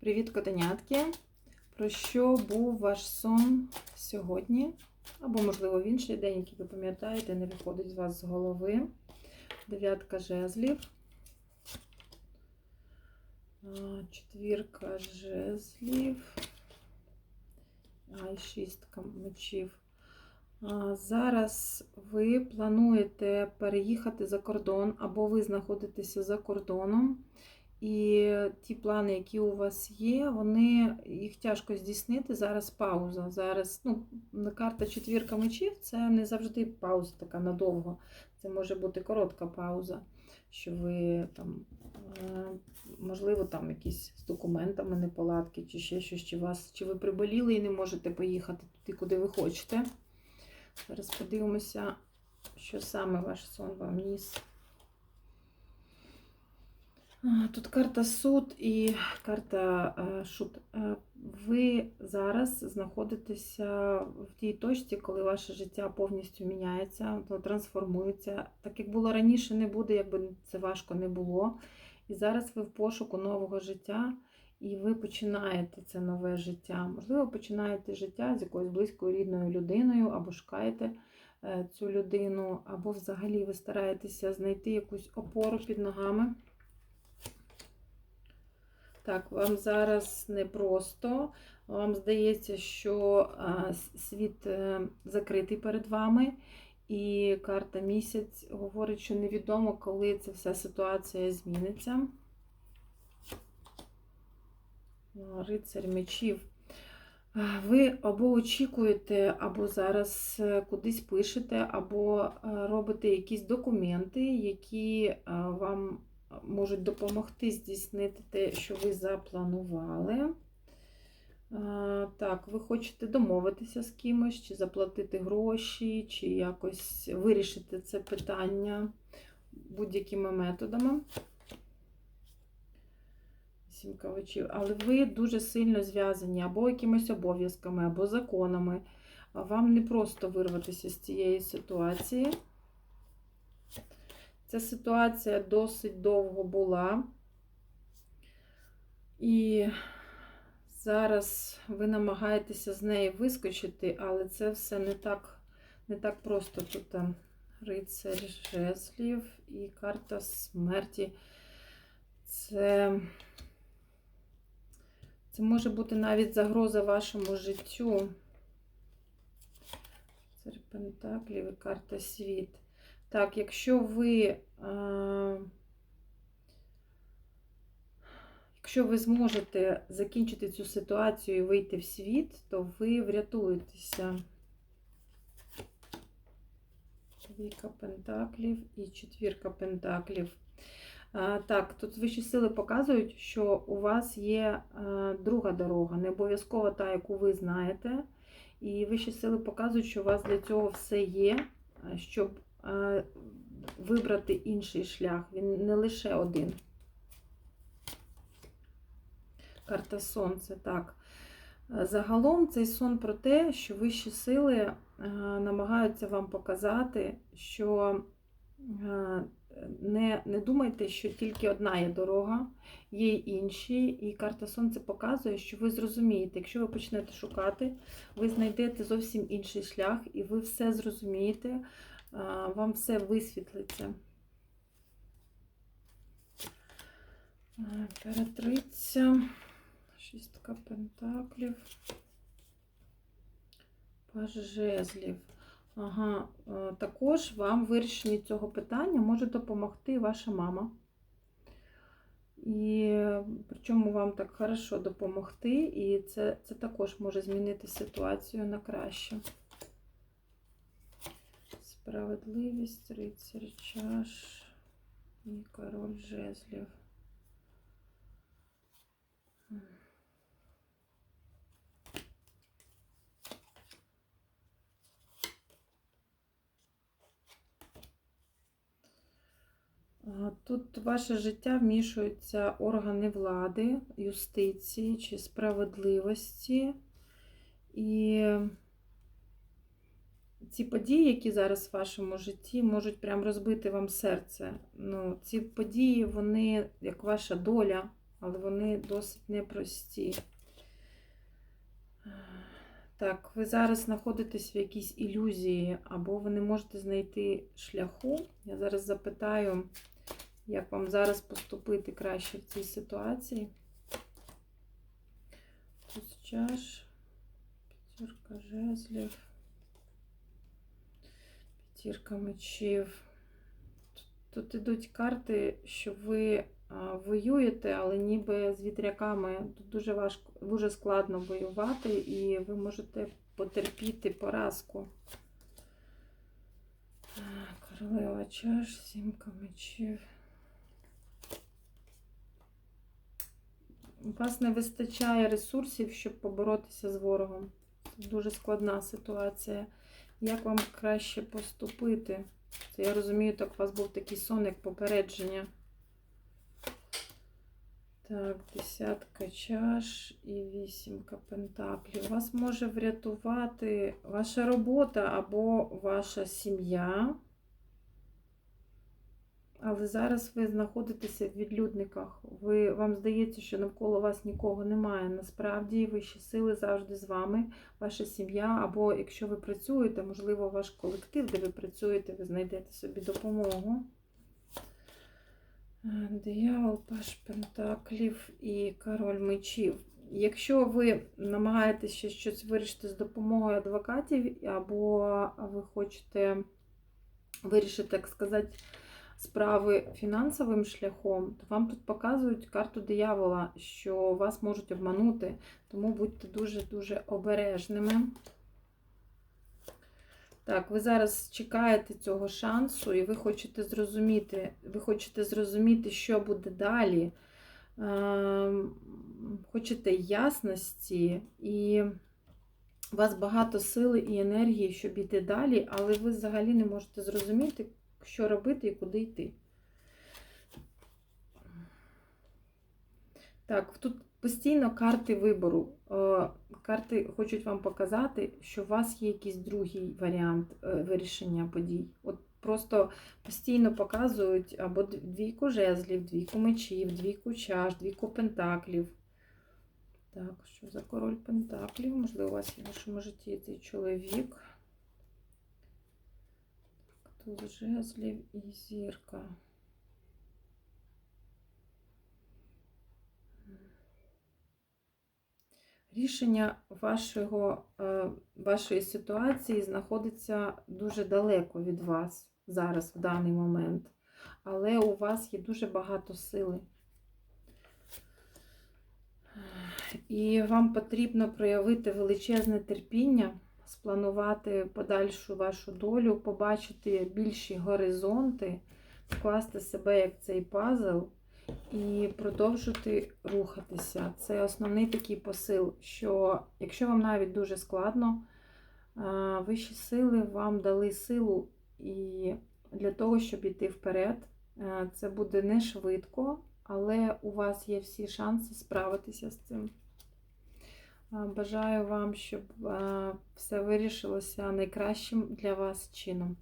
Привіт, котенятки! Про що був ваш сон сьогодні? Або, можливо, в інший день, який ви пам'ятаєте, не виходить з вас з голови. Дев'ятка жезлів. Четвірка жезлів. А, і шістка мечів. Зараз ви плануєте переїхати за кордон, або ви знаходитеся за кордоном. І ті плани, які у вас є, вони їх тяжко здійснити. Зараз пауза. Зараз ну, карта четвірка мечів це не завжди пауза така надовго. Це може бути коротка пауза, що ви там, е, можливо, там якісь з документами неполадки, чи ще щось, чи вас, чи ви приболіли і не можете поїхати туди, куди ви хочете. Зараз подивимося, що саме ваш сон вам ніс. Тут карта суд і карта е, шут. Е, Ви зараз знаходитеся в тій точці, коли ваше життя повністю міняється, трансформується. Так як було раніше, не буде, якби це важко не було. І зараз ви в пошуку нового життя, і ви починаєте це нове життя. Можливо, починаєте життя з якоюсь близькою рідною людиною, або шукаєте е, цю людину, або взагалі ви стараєтеся знайти якусь опору під ногами. Так, вам зараз непросто. Вам здається, що світ е, закритий перед вами, і карта місяць говорить, що невідомо, коли ця вся ситуація зміниться. Рицарь мечів. Ви або очікуєте, або зараз е, кудись пишете, або е, робите якісь документи, які вам можуть допомогти здійснити те, що ви запланували. Так, ви хочете домовитися з кимось, чи заплатити гроші, чи якось вирішити це питання будь-якими методами. Сімка очів. Але ви дуже сильно зв'язані або якимись обов'язками, або законами. Вам не просто вирватися з цієї ситуації. Ця ситуація досить довго була. І зараз ви намагаєтеся з неї вискочити, але це все не так не так просто. Тут там рицарь жезлів і карта смерті. Це, Це може бути навіть загроза вашому життю. Це Пентаклів і карта світ. Так, якщо ви, е, якщо ви зможете закінчити цю ситуацію і вийти в світ, то ви врятуєтеся. Двійка пентаклів і четвірка пентаклів. А, так, тут вищі сили показують, що у вас є а, е, друга дорога, не обов'язково та, яку ви знаєте. І вищі сили показують, що у вас для цього все є, щоб вибрати інший шлях. Він не лише один. Карта Сонце, так. Загалом цей сон про те, що вищі сили намагаються вам показати, що не не думайте, що тільки одна є дорога, є й інші. І карта Сонце показує, що ви зрозумієте, якщо ви почнете шукати, ви знайдете зовсім інший шлях, і ви все зрозумієте, вам все висвітлиться. Імператриця, шістка пентаклів, паж жезлів. Ага, також вам в вирішенні цього питання може допомогти ваша мама. І причому вам так хорошо допомогти, і це, це також може змінити ситуацію на краще. Справедливість, рицар чаш і король жезлів. Тут ваше життя вмішуються органи влади, юстиції чи справедливості. І ці події, які зараз в вашому житті, можуть прям розбити вам серце. Ну, Ці події, вони, як ваша доля, але вони досить непрості. Так, ви зараз знаходитесь в якійсь ілюзії, або ви не можете знайти шляху. Я зараз запитаю, як вам зараз поступити краще в цій ситуації. Туз чаш, п'ятірка жезлів, п'ятірка мечів. Тут ідуть карти, що ви воюєте, але ніби з вітряками. Тут дуже важко, дуже складно воювати, і ви можете потерпіти поразку. Королева чаш, сімка мечів. У вас не вистачає ресурсів, щоб поборотися з ворогом. Це дуже складна ситуація. Як вам краще поступити? Це я розумію, так у вас був такий сон, як попередження. Так, десятка чаш і вісімка пентаклів. Вас може врятувати ваша робота або ваша сім'я. Але зараз ви знаходитеся в відлюдниках. Ви, вам здається, що навколо вас нікого немає. Насправді вищі сили завжди з вами, ваша сім'я, або якщо ви працюєте, можливо, ваш колектив, де ви працюєте, ви знайдете собі допомогу. Е, Диявол, паш пентаклів і король мечів. Якщо ви намагаєтеся щось вирішити з допомогою адвокатів, або ви хочете вирішити, так сказати, справи фінансовим шляхом, то вам тут показують карту диявола, що вас можуть обманути, тому будьте дуже-дуже обережними. Так, ви зараз чекаєте цього шансу, і ви хочете зрозуміти, ви хочете зрозуміти, що буде далі. Ем, Хочете ясності, і у вас багато сили і енергії, щоб йти далі, але ви взагалі не можете зрозуміти, що робити і куди йти. Так, тут постійно карти вибору. Е, Карти хочуть вам показати, що у вас є якийсь другий варіант е, вирішення подій. От просто постійно показують або двійку жезлів, двійку мечів, двійку чаш, двійку пентаклів. Так, що за король пентаклів? Можливо, у вас в вашому житті цей чоловік. Тут жезлів і зірка. Рішення вашого, е, вашої ситуації знаходиться дуже далеко від вас зараз, в даний момент. Але у вас є дуже багато сили. І вам потрібно проявити величезне терпіння, спланувати подальшу вашу долю, побачити більші горизонти, вкласти себе як цей пазл і продовжити рухатися. Це основний такий посил, що якщо вам навіть дуже складно, вищі сили вам дали силу і для того, щоб йти вперед. Це буде не швидко, але у вас є всі шанси справитися з цим. Бажаю вам, щоб все вирішилося найкращим для вас чином.